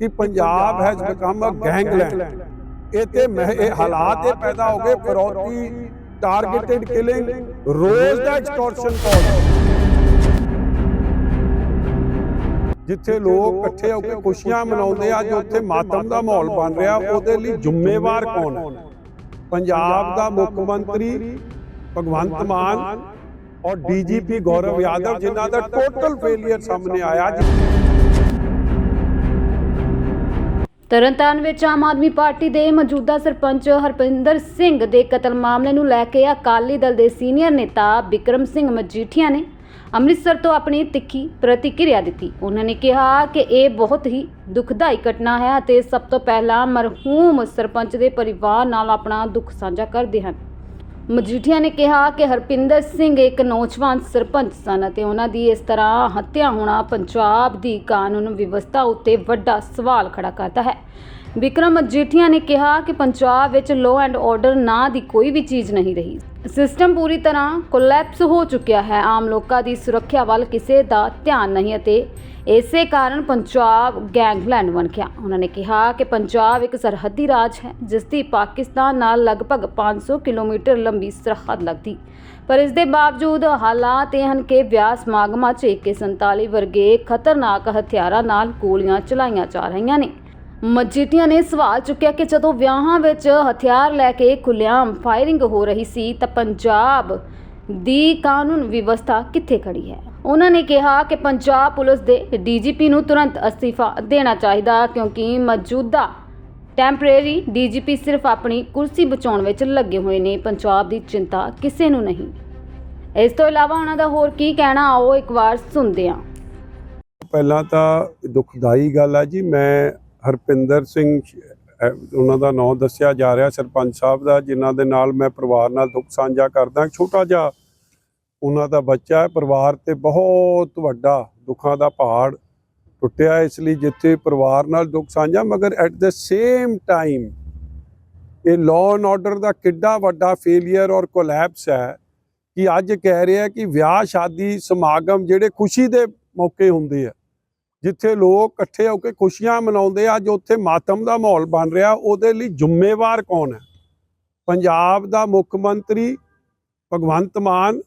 ਕਿ Punjab has become a gangland ਇਹ ਤੇ ਇਹ ਹਾਲਾਤ ਇਹ ਪੈਦਾ ਹੋ ਗਏ ਫਰੋਤੀ ਟਾਰਗੇਟਡ ਕਿਲਿੰਗ ਰੋਜ਼ ਦਾ ਐਕਸਟੋਰਸ਼ਨ ਕਾਲ ਜਿੱਥੇ ਲੋਕ ਇਕੱਠੇ ਹੋ ਕੇ ਖੁਸ਼ੀਆਂ ਮਨਾਉਂਦੇ ਆ ਜੋ ਉੱਥੇ ਮਾਤਮ ਦਾ ਮਾਹੌਲ ਬਣ ਰਿਹਾ ਉਹਦੇ ਲਈ ਜ਼ਿੰਮੇਵਾਰ ਕੌਣ ਹੈ? ਪੰਜਾਬ ਦਾ ਮੁੱਖ ਮੰਤਰੀ ਭਗਵੰਤ ਮਾਨ ਔਰ ਡੀਜੀਪੀ ਗੌਰਵ ਯਾਦਵ ਜਿਨ੍ਹਾਂ ਦਾ ਟੋਟਲ ਫੇਲਿਅਰ ਸਾਹਮਣੇ ਆਇਆ ਤਰਨਤਾਰਨ ਵਿੱਚ ਆਮ ਆਦਮੀ ਪਾਰਟੀ ਦੇ ਮੌਜੂਦਾ ਸਰਪੰਚ ਹਰਪਿੰਦਰ ਸਿੰਘ ਦੇ ਕਤਲ ਮਾਮਲੇ ਨੂੰ ਲੈ ਕੇ ਅਕਾਲੀ ਦਲ ਦੇ ਸੀਨੀਅਰ ਨੇਤਾ ਬਿਕਰਮ ਸਿੰਘ ਮਜੀਠੀਆ ਨੇ ਅੰਮ੍ਰਿਤਸਰ ਤੋਂ ਆਪਣੀ ਤਿੱਖੀ ਪ੍ਰਤੀਕਿਰਿਆ ਦਿੱਤੀ। ਉਹਨਾਂ ਨੇ ਕਿਹਾ ਕਿ ਇਹ ਬਹੁਤ ਹੀ ਦੁਖਦਾਈ ਘਟਨਾ ਹੈ ਅਤੇ ਸਭ ਤੋਂ ਪਹਿਲਾਂ ਮਰਹੂਮ ਸਰਪੰਚ ਦੇ ਪਰਿਵਾਰ ਨਾਲ ਆਪਣਾ ਦੁੱਖ ਸਾਂਝਾ ਕਰਦੇ ਹਨ। ਮਜੀਠੀਆ ਨੇ ਕਿਹਾ ਕਿ ਹਰਪਿੰਦਰ ਸਿੰਘ ਇੱਕ ਨੌਜਵਾਨ ਸਰਪੰਚ ਸਨ ਅਤੇ ਉਹਨਾਂ ਦੀ ਇਸ ਤਰ੍ਹਾਂ ਹੱਤਿਆ ਹੋਣਾ ਪੰਜਾਬ ਦੀ ਕਾਨੂੰਨ ਵਿਵਸਥਾ ਉੱਤੇ ਵੱਡਾ ਸਵਾਲ ਖੜਾ ਕਰਦਾ ਹੈ। ਵਿਕਰਮ ਮਜੀਠੀਆ ਨੇ ਕਿਹਾ ਕਿ ਪੰਜਾਬ ਵਿੱਚ ਲਾਅ ਐਂਡ ਆਰਡਰ ਨਾਂ ਦੀ ਕੋਈ ਵੀ ਚੀਜ਼ ਨਹੀਂ ਰਹੀ। ਸਿਸਟਮ ਪੂਰੀ ਤਰ੍ਹਾਂ ਕੋਲੈਪਸ ਹੋ ਚੁੱਕਿਆ ਹੈ। ਆਮ ਲੋਕਾਂ ਦੀ ਸੁਰੱਖਿਆ ਵੱਲ ਕਿਸੇ ਦਾ ਧਿਆਨ ਨਹੀਂ ਅਤੇ ਇਸੇ ਕਾਰਨ ਪੰਜਾਬ ਗੈਂਗਲੈਂਡ ਬਣ ਗਿਆ। ਉਹਨਾਂ ਨੇ ਕਿਹਾ ਕਿ ਪੰਜਾਬ ਇੱਕ ਸਰਹੱਦੀ ਰਾਜ ਹੈ, ਜਿਸ ਦੀ ਪਾਕਿਸਤਾਨ ਨਾਲ ਲਗਭਗ 500 ਕਿਲੋਮੀਟਰ ਲੰਬੀ ਸਰਹੱਦ ਲੱਗਦੀ। ਪਰ ਇਸ ਦੇ ਬਾਵਜੂਦ ਹਾਲਾਤ ਇਹ ਹਨ ਕਿ ਵਿਆਹ ਸਮਾਗਮਾਂ 'ਚ AK47 ਵਰਗੇ ਖਤਰਨਾਕ ਹਥਿਆਰਾਂ ਨਾਲ ਗੋਲੀਆਂ ਚਲਾਈਆਂ ਜਾ ਰਹੀਆਂ ਨੇ। ਮਜੀਠੀਆ ਨੇ ਸਵਾਲ ਚੁੱਕਿਆ ਕਿ ਜਦੋਂ ਵਿਆਹਾਂ ਵਿੱਚ ਹਥਿਆਰ ਲੈ ਕੇ ਖੁੱਲ੍ਹੇਆਮ ਫਾਇਰਿੰਗ ਹੋ ਰਹੀ ਸੀ, ਤਾਂ ਪੰਜਾਬ ਦੀ ਕਾਨੂੰਨ ਵਿਵਸਥਾ ਕਿੱਥੇ ਖੜੀ ਹੈ? ਉਹਨਾਂ ਨੇ ਕਿਹਾ ਕਿ ਪੰਜਾਬ ਪੁਲਿਸ ਦੇ ਡੀਜੀਪੀ ਨੂੰ ਤੁਰੰਤ ਅਸਤੀਫਾ ਦੇਣਾ ਚਾਹੀਦਾ ਕਿਉਂਕਿ ਮੌਜੂਦਾ ਟੈਂਪਰੇਰੀ ਡੀਜੀਪੀ ਸਿਰਫ ਆਪਣੀ ਕੁਰਸੀ ਬਚਾਉਣ ਵਿੱਚ ਲੱਗੇ ਹੋਏ ਨੇ। ਪੰਜਾਬ ਦੀ ਚਿੰਤਾ ਕਿਸੇ ਨੂੰ ਨਹੀਂ। ਇਸ ਤੋਂ ਇਲਾਵਾ ਉਹਨਾਂ ਦਾ ਹੋਰ ਕੀ ਕਹਿਣਾ, ਆਓ ਇੱਕ ਵਾਰ ਸੁਣਦੇ ਹਾਂ। ਪਹਿਲਾਂ ਤਾਂ ਦੁਖਦਾਈ ਗੱਲ ਹੈ ਜੀ। ਮੈਂ ਹਰਪਿੰਦਰ ਸਿੰਘ ਉਹਨਾਂ ਦਾ ਨਾਮ ਦੱਸਿਆ ਜਾ ਰਿਹਾ, ਸਰਪੰਚ ਸਾਹਿਬ ਦਾ, ਜਿਨ੍ਹਾਂ ਦੇ ਨਾਲ ਮੈਂ ਪਰਿਵਾਰ ਨਾਲ ਦੁੱਖ ਸਾਂਝਾ ਕਰਦਾ। ਛੋਟਾ ਜਿਹਾ ਉਹਨਾਂ ਦਾ ਬੱਚਾ ਹੈ, ਪਰਿਵਾਰ ਤੇ ਬਹੁਤ ਵੱਡਾ ਦੁੱਖਾਂ ਦਾ ਪਹਾੜ ਟੁੱਟਿਆ ਇਸ ਲਈ ਜਿੱਥੇ ਪਰਿਵਾਰ ਨਾਲ ਦੁੱਖ ਸਾਂਝਾ, ਮਗਰ ਐਟ ਦ ਸੇਮ ਟਾਈਮ ਇਹ ਲਾਅ ਐਂਡ ਆਰਡਰ ਦਾ ਕਿੱਡਾ ਵੱਡਾ ਫੇਲਿਅਰ ਔਰ ਕੋਲੈਪਸ ਹੈ ਕਿ ਅੱਜ ਕਹਿ ਰਿਹਾ ਕਿ ਵਿਆਹ, ਸ਼ਾਦੀ, ਸਮਾਗਮ ਜਿਹੜੇ ਖੁਸ਼ੀ ਦੇ ਮੌਕੇ ਹੁੰਦੇ ਆ, ਜਿੱਥੇ ਲੋਕ ਇਕੱਠੇ ਹੋ ਕੇ ਖੁਸ਼ੀਆਂ ਮਨਾਉਂਦੇ ਆ ਜੋ ਉੱਥੇ ਮਾਤਮ ਦਾ ਮਾਹੌਲ ਬਣ ਰਿਹਾ, ਉਹਦੇ ਲਈ ਜ਼ਿੰਮੇਵਾਰ ਕੌਣ ਹੈ? ਪੰਜਾਬ ਦਾ ਮੁੱਖ ਮੰਤਰੀ ਭਗਵੰਤ ਮਾਨ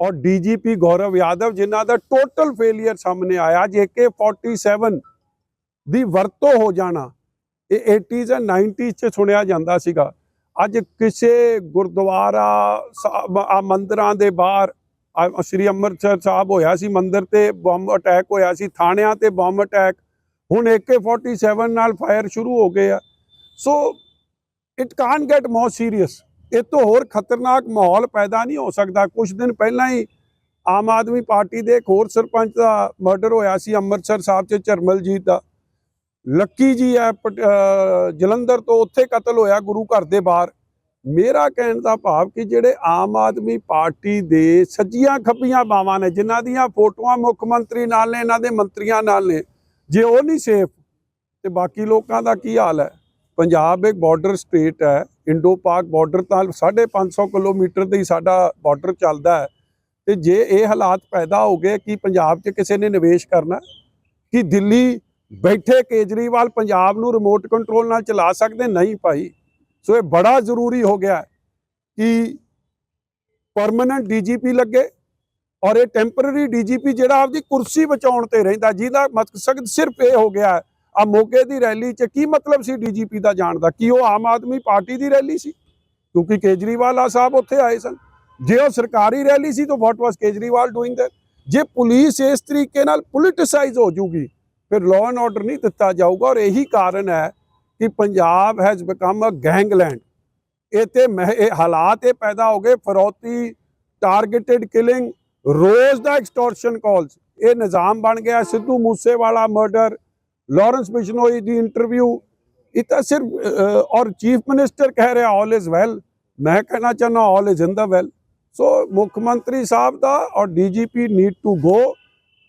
ਔਰ ਡੀਜੀਪੀ ਗੌਰਵ ਯਾਦਵ ਜਿਨ੍ਹਾਂ ਦਾ ਟੋਟਲ ਫੇਲਿਅਰ ਸਾਹਮਣੇ ਆਇਆ ਜੇਕੇ 47 ਦੀ ਵਰਤੋਂ ਹੋ ਜਾਣਾ, ਇਹ 80s ਐਂਡ 90s ਚ ਸੁਣਿਆ ਜਾਂਦਾ ਸੀਗਾ। ਅੱਜ ਕਿਸੇ ਗੁਰਦੁਆਰਾ ਮੰਦਰਾਂ ਦੇ ਬਾਹਰ ਸ੍ਰੀ ਅੰਮ੍ਰਿਤਸਰ ਸਾਹਿਬ ਹੋਇਆ ਸੀ, ਮੰਦਰ ਤੇ ਬੰਬ ਅਟੈਕ ਹੋਇਆ ਸੀ, ਥਾਣਿਆਂ ਤੇ ਬੰਬ ਅਟੈਕ ਹੁਣ AK47 ਨਾਲ ਫਾਇਰ ਸ਼ੁਰੂ ਹੋ ਗਏ ਆ। So it can get more serious ਇਹ ਤੋਂ ਹੋਰ ਖਤਰਨਾਕ ਮਾਹੌਲ ਪੈਦਾ ਨਹੀਂ ਹੋ ਸਕਦਾ। ਕੁਝ ਦਿਨ ਪਹਿਲਾਂ ਹੀ ਆਮ ਆਦਮੀ ਪਾਰਟੀ ਦੇ ਇੱਕ ਹੋਰ ਸਰਪੰਚ ਦਾ ਮਰਡਰ ਹੋਇਆ ਸੀ, ਅੰਮ੍ਰਿਤਸਰ ਸਾਹਿਬ 'ਚ ਚਰਮਲਜੀਤ ਦਾ। ਲੱਕੀ ਜੀ ਹੈ, ਪਟ- ਜਲੰਧਰ ਤੋਂ ਉੱਥੇ ਕਤਲ ਹੋਇਆ ਗੁਰੂ ਘਰ ਦੇ ਬਾਹਰ। ਮੇਰਾ ਕਹਿਣ ਦਾ ਭਾਵ ਕਿ ਜਿਹੜੇ ਆਮ ਆਦਮੀ ਪਾਰਟੀ ਦੇ ਸੱਜੀਆਂ ਖੱਬੀਆਂ ਬਾਵਾਂ ਨੇ, ਜਿਨ੍ਹਾਂ ਦੀਆਂ ਫੋਟੋਆਂ ਮੁੱਖ ਮੰਤਰੀ ਨਾਲ ਨੇ, ਇਹਨਾਂ ਦੇ ਮੰਤਰੀਆਂ ਨਾਲ ਨੇ, ਜੇ ਉਹ ਨਹੀਂ ਸੇਫ ਤੇ ਬਾਕੀ ਲੋਕਾਂ ਦਾ ਕੀ ਹਾਲ ਹੈ? ਪੰਜਾਬ ਇੱਕ ਬਾਰਡਰ ਸਟੇਟ ਹੈ। ਇੰਡੋ ਪਾਕ ਬਾਰਡਰ ਤਾਂ 550 ਕਿਲੋਮੀਟਰ ਤੇ ਹੀ ਸਾਡਾ ਬਾਰਡਰ ਚੱਲਦਾ ਹੈ। ਤੇ ਜੇ ਇਹ ਹਾਲਾਤ ਪੈਦਾ ਹੋ ਗਏ ਕਿ ਪੰਜਾਬ 'ਚ ਕਿਸੇ ਨੇ ਨਿਵੇਸ਼ ਕਰਨਾ ਕਿ ਦਿੱਲੀ ਬੈਠੇ ਕੇਜਰੀਵਾਲ ਪੰਜਾਬ ਨੂੰ ਰਿਮੋਟ ਕੰਟਰੋਲ ਨਾਲ ਚਲਾ ਸਕਦੇ? ਨਹੀਂ ਭਾਈ। ਸੋ ਇਹ ਬੜਾ ਜ਼ਰੂਰੀ ਹੋ ਗਿਆ ਹੈ ਕਿ ਪਰਮਨੈਂਟ ਡੀਜੀਪੀ ਲੱਗੇ ਔਰ ਇਹ ਟੈਂਪਰੇਰੀ ਡੀਜੀਪੀ ਜਿਹੜਾ ਆਪਦੀ ਕੁਰਸੀ ਬਚਾਉਣ ਤੇ ਰਹਿੰਦਾ, ਜਿਹਦਾ ਮਕਸਦ ਸਿਰਫ ਇਹ ਹੋ ਗਿਆ ਆ ਮੋਗੇ ਦੀ ਰੈਲੀ 'ਚ ਕੀ ਮਤਲਬ ਸੀ ਡੀਜੀਪੀ ਦਾ ਜਾਣ ਦਾ? ਕੀ ਉਹ ਆਮ ਆਦਮੀ ਪਾਰਟੀ ਦੀ ਰੈਲੀ ਸੀ? ਕਿਉਂਕਿ ਕੇਜਰੀਵਾਲ ਆ ਸਾਹਿਬ ਉੱਥੇ ਆਏ ਸਨ। ਜੇ ਉਹ ਸਰਕਾਰੀ ਰੈਲੀ ਸੀ ਤਾਂ what was Kejriwal doing that ਜੇ ਪੁਲਿਸ ਇਸ ਤਰੀਕੇ ਨਾਲ ਪੋਲਿਟਿਸਾਈਜ਼ ਹੋ ਜੂਗੀ, ਫਿਰ ਲਾਅ ਐਂਡ ਆਰਡਰ ਨਹੀਂ ਦਿੱਤਾ ਜਾਊਗਾ। ਔਰ ਇਹੀ ਕਾਰਨ ਹੈ ਕਿ Punjab has become a gangland ਇਹ ਮਹਿ- ਹਾਲਾਤ ਇਹ ਪੈਦਾ ਹੋ ਗਏ। ਫਰੋਤੀ ਟਾਰਗੇਟਿਡ ਕਿਲਿੰਗ ਰੋਜ਼ ਦਾ ਐਕਸਟੋਰਸ਼ਨ ਕਾਲਸ ਇਹ ਨਿਜ਼ਾਮ ਬਣ ਗਿਆ। ਸਿੱਧੂ ਮੂਸੇਵਾਲਾ ਮਰਡਰ ਲਾਰੈਂਸ ਬਿਸ਼ਨੋਈ ਦੀ ਇੰਟਰਵਿਊ ਇਹ ਤਾਂ ਸਿਰਫ ਅ, ਔਰ ਚੀਫ ਮਿਨਿਸਟਰ ਕਹਿ ਰਿਹਾ ਆਲ ਇਜ਼ ਵੈਲ ਮੈਂ ਕਹਿਣਾ ਚਾਹੁੰਦਾ all is in the well so ਮੁੱਖ ਮੰਤਰੀ ਸਾਹਿਬ ਦਾ ਔਰ DGP need to go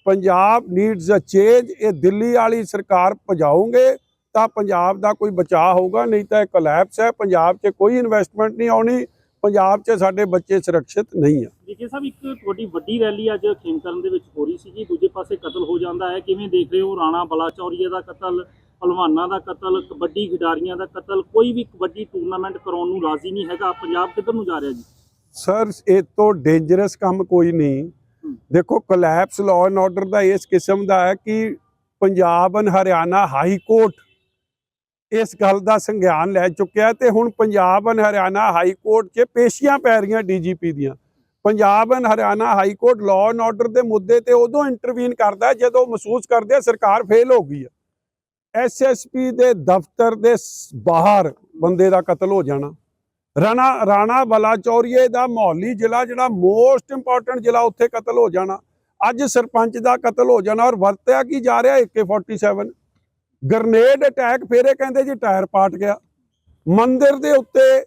Punjab needs a change ਇਹ ਦਿੱਲੀ ਵਾਲੀ ਸਰਕਾਰ ਭਜਾਉਂਗੇ ਤਾਂ ਪੰਜਾਬ ਦਾ ਕੋਈ ਬਚਾਅ ਹੋਊਗਾ ਨਹੀਂ ਤਾਂ ਇਹ ਕੋਲੈਪਸ ਹੈ। ਪੰਜਾਬ 'ਚ ਕੋਈ ਇਨਵੈਸਟਮੈਂਟ ਨਹੀਂ ਆਉਣੀ। ਪੰਜਾਬ 'ਚ ਸਾਡੇ ਬੱਚੇ ਸੁਰੱਖਿਅਤ ਨਹੀਂ ਆ। ਜੀਕੇ ਸਾਹਿਬ ਇੱਕ ਤੁਹਾਡੀ ਵੱਡੀ ਰੈਲੀ ਅੱਜ ਖੇਮਕਰਨ ਦੇ ਵਿੱਚ ਹੋ ਰਹੀ ਸੀ ਜੀ ਦੂਜੇ ਪਾਸੇ ਕਤਲ ਹੋ ਜਾਂਦਾ ਹੈ। ਕਿਵੇਂ ਦੇਖ ਰਹੇ ਹੋ? ਰਾਣਾ ਬਲਾਚੌਰੀਆ ਦਾ ਕਤਲ ਪਹਿਲਵਾਨਾਂ ਦਾ ਕਤਲ ਕਬੱਡੀ ਖਿਡਾਰੀਆਂ ਦਾ ਕਤਲ ਕੋਈ ਵੀ ਕਬੱਡੀ ਟੂਰਨਾਮੈਂਟ ਕਰਾਉਣ ਨੂੰ ਰਾਜ਼ੀ ਨਹੀਂ ਹੈਗਾ। ਪੰਜਾਬ ਕਿੱਧਰ ਨੂੰ ਜਾ ਰਿਹਾ ਜੀ? ਸਰ ਇਹ ਤੋਂ ਡੇਂਜਰਸ ਕੰਮ ਕੋਈ ਨਹੀਂ। ਦੇਖੋ ਕੋਲੈਪਸ ਲਾਅ ਐਂਡ ਆਰਡਰ ਦਾ ਇਸ ਕਿਸਮ ਦਾ ਹੈ ਕਿ Punjab and Haryana high court ਇਸ ਗੱਲ ਦਾ ਸੰਗਿਆਨ ਲੈ ਚੁੱਕਿਆ ਤੇ ਹੁਣ Punjab and Haryana high court 'ਚ ਪੇਸ਼ੀਆਂ ਪੈ ਰਹੀਆਂ ਡੀਜੀਪੀ ਦੀਆਂ। Punjab and Haryana high court law and order ਦੇ ਮੁੱਦੇ ਤੇ ਉਦੋਂ ਇੰਟਰਵੀਨ ਕਰਦਾ ਜਦੋਂ ਮਹਿਸੂਸ ਕਰਦੇ ਆ ਸਰਕਾਰ ਫੇਲ ਹੋ ਗਈ ਹੈ। ਐਸਐਸਪੀ ਦੇ ਦਫ਼ਤਰ ਦੇ ਬਾਹਰ ਬੰਦੇ ਦਾ ਕਤਲ ਹੋ ਜਾਣਾ। ਰਾਣਾ ਰਾਣਾ ਬਲਾਚੌਰੀਏ ਦਾ ਮੌਲੀ ਜ਼ਿਲ੍ਹਾ ਜਿਹੜਾ ਮੋਸਟ ਇੰਪੋਰਟੈਂਟ ਜ਼ਿਲ੍ਹਾ ਉੱਥੇ ਕਤਲ ਹੋ ਜਾਣਾ। ਅੱਜ ਸਰਪੰਚ ਦਾ ਕਤਲ ਹੋ ਜਾਣਾ ਔਰ ਵਰਤਿਆ ਕੀ ਜਾ ਰਿਹਾ AK47 ਗਰਨੇਡ ਅਟੈਕ ਫਿਰ ਇਹ ਕਹਿੰਦੇ ਜੀ ਟਾਇਰ ਪਾਟ ਗਿਆ। ਮੰਦਿਰ ਦੇ ਉੱਤੇ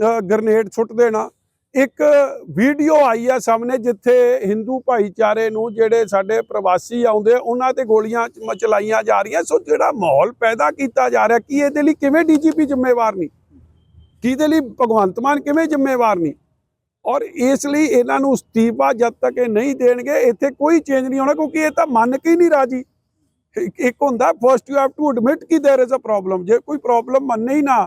ਗਰਨੇਡ ਗ੍ਰਨੇਡ ਸੁੱਟ ਦੇਣਾ। ਇੱਕ ਵੀਡੀਓ ਆਈ ਆ ਸਾਹਮਣੇ ਜਿੱਥੇ ਹਿੰਦੂ ਭਾਈਚਾਰੇ ਨੂੰ ਜਿਹੜੇ ਸਾਡੇ ਪ੍ਰਵਾਸੀ ਆਉਂਦੇ ਆ, ਉਹਨਾਂ ਤੇ ਗੋਲੀਆਂ ਮ- ਚਲਾਈਆਂ ਜਾ ਰਹੀਆਂ। ਸੋ ਜਿਹੜਾ ਮਾਹੌਲ ਪੈਦਾ ਕੀਤਾ ਜਾ ਰਿਹਾ ਕੀ ਇਹਦੇ ਲਈ ਕਿਵੇਂ ਡੀਜੀਪੀ ਜ਼ਿੰਮੇਵਾਰ ਨਹੀਂ? ਕਿਹਦੇ ਲਈ ਭਗਵੰਤ ਮਾਨ ਕਿਵੇਂ ਜ਼ਿੰਮੇਵਾਰ ਨਹੀਂ? ਔਰ ਇਸ ਲਈ ਇਹਨਾਂ ਨੂੰ ਅਸਤੀਫਾ ਜਦ ਤੱਕ ਇਹ ਨਹੀਂ ਦੇਣਗੇ ਇੱਥੇ ਕੋਈ ਚੇਂਜ ਨਹੀਂ ਹੋਣਾ ਕਿਉਂਕਿ ਇਹ ਤਾਂ ਮੰਨ ਕੇ ਹੀ ਨਹੀਂ ਰਾਜੀ। ਇੱਕ ਇੱਕ ਹੁੰਦਾ first you have to admit ਕਿ देयर इज ਅ ਪ੍ਰੋਬਲਮ ਜੇ ਕੋਈ ਪ੍ਰੋਬਲਮ ਮੰਨੇ ਹੀ ਨਾ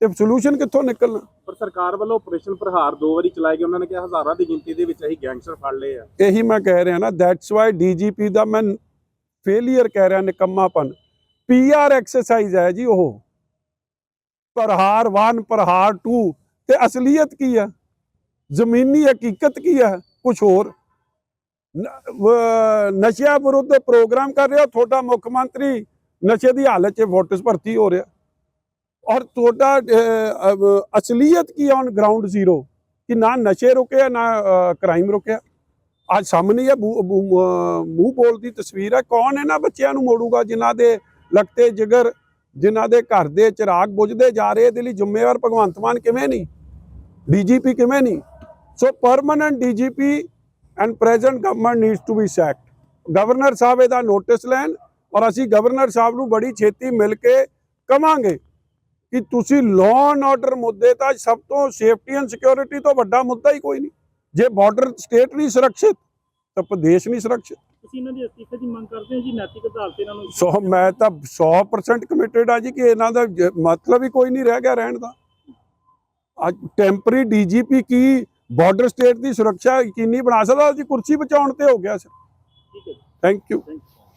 ਤੇ ਸੋਲੂਸ਼ਨ ਕਿੱਥੋਂ ਨਿਕਲਣਾ ਪਰ ਸਰਕਾਰ ਵੱਲੋਂ ਆਪਰੇਸ਼ਨ ਪ੍ਰਹਾਰ ਦੋ ਵਾਰੀ ਚਲਾਏ ਗਏ ਉਹਨਾਂ ਨੇ ਕਿਹਾ ਹਜ਼ਾਰਾਂ ਦੀ ਗਿਣਤੀ ਦੇ ਵਿੱਚ ਅਸੀਂ ਗੈਂਗਸਟਰ ਫੜ ਲਏ ਆ ਇਹੀ ਮੈਂ ਕਹਿ ਰਿਹਾ ਨਾ ਦੈਟਸ ਵਾਈ ਡੀਜੀਪੀ ਦਾ ਮੈਂ ਫੇਲਿਅਰ ਕਹਿ ਰਿਹਾ ਨਿਕੰਮਾਪਨ ਪੀਆਰ ਐਕਸਰਸਾਈਜ਼ ਹੈ ਜੀ ਉਹ ਪ੍ਰਹਾਰ 1 ਪ੍ਰਹਾਰ 2 ਤੇ ਅਸਲੀਅਤ ਕੀ ਹੈ ਜ਼ਮੀਨੀ ਹਕੀਕਤ ਕੀ ਹੈ ਕੁਝ ਹੋਰ ਨ- ਵ- ਨਸ਼ਿਆਂ ਵਿਰੁੱਧ ਪ੍ਰੋਗਰਾਮ ਕਰ ਰਿਹਾ। ਤੁਹਾਡਾ ਮੁੱਖ ਮੰਤਰੀ ਨਸ਼ੇ ਦੀ ਹਾਲਤ 'ਚ ਵੋਟਸ ਭਰਤੀ ਹੋ ਰਿਹਾ। ਔਰ ਤੁਹਾਡਾ ਅਸਲੀਅਤ ਕੀ ਔਨ ਗਰਾਊਂਡ ਜ਼ੀਰੋ ਕਿ ਨਾ ਨਸ਼ੇ ਰੁਕਿਆ, ਨਾ ਕ੍ਰਾਈਮ ਰੁਕਿਆ। ਅੱਜ ਸਾਹਮਣੇ ਇਹ ਮੂੰਹ- ਮੂੰਹ ਬੋਲ ਦੀ ਤਸਵੀਰ ਹੈ ਕੌਣ ਇਹਨਾਂ ਬੱਚਿਆਂ ਨੂੰ ਮੋੜੂਗਾ? ਜਿਨ੍ਹਾਂ ਦੇ ਲਗਤੇ ਜਿਗਰ, ਜਿਨ੍ਹਾਂ ਦੇ ਘਰ ਦੇ ਚਿਰਾਗ ਬੁਝਦੇ ਜਾ ਰਹੇ, ਇਹਦੇ ਲਈ ਜ਼ਿੰਮੇਵਾਰ ਭਗਵੰਤ ਮਾਨ ਕਿਵੇਂ ਨਹੀਂ? ਡੀਜੀਪੀ ਕਿਵੇਂ ਨਹੀਂ? So permanent DGP and present government needs to be sacked governor ਸਾਹਿਬ ਇਹਦਾ ਨੋਟਿਸ ਲੈਣ ਔਰ ਅਸੀਂ ਗਵਰਨਰ ਸਾਹਿਬ ਨੂੰ ਬੜੀ ਛੇਤੀ ਮਿਲ ਕੇ ਕਵਾਂਗੇ ਕਿ ਤੁਸੀਂ ਲਾਅ ਐਂਡ ਆਰਡਰ ਮੁੱਦੇ ਤਾਂ ਸਭ ਤੋਂ ਸੇਫਟੀ ਐਂਡ ਸਿਕਿਉਰਿਟੀ ਤੋਂ ਵੱਡਾ ਮੁੱਦਾ ਹੀ ਕੋਈ ਨਹੀਂ ਜੇ ਬਾਰਡਰ ਸਟੇਟ ਨਹੀਂ ਸੁਰੱਖਿਅਤ ਤਾਂ ਪ੍ਰਦੇਸ਼ ਨਹੀਂ ਸੁਰੱਖਿਅਤ ਤੁਸੀਂ ਇਹਨਾਂ ਦੇ ਅਸਤੀਫੇ ਦੀ ਮੰਗ ਕਰਦੇ ਹੋ ਜੀ ਨੈਤਿਕ ਅਦਾਲਤ ਇਹਨਾਂ ਨੂੰ ਸੋ ਮੈਂ ਤਾਂ 100% ਕਮਿਟਡ ਆ ਜੀ ਕਿ ਇਹਨਾਂ ਦਾ ਮਤਲਬ ਹੀ ਕੋਈ ਨਹੀਂ ਰਹਿ ਗਿਆ ਰਹਿਣ ਦਾ ਅੱਜ ਟੈਂਪਰੇਰੀ ਡੀਜੀਪੀ ਕੀ ਬਾਰਡਰ ਸਟੇਟ ਦੀ ਸੁਰੱਖਿਆ ਯਕੀਨੀ ਬਣਾ ਸਕਦਾ ਜੀ ਕੁਰਸੀ ਬਚਾਉਣ ਤੇ ਹੋ ਗਿਆ ਸਰ। ਠੀਕ ਹੈ ਥੈਂਕ ਯੂ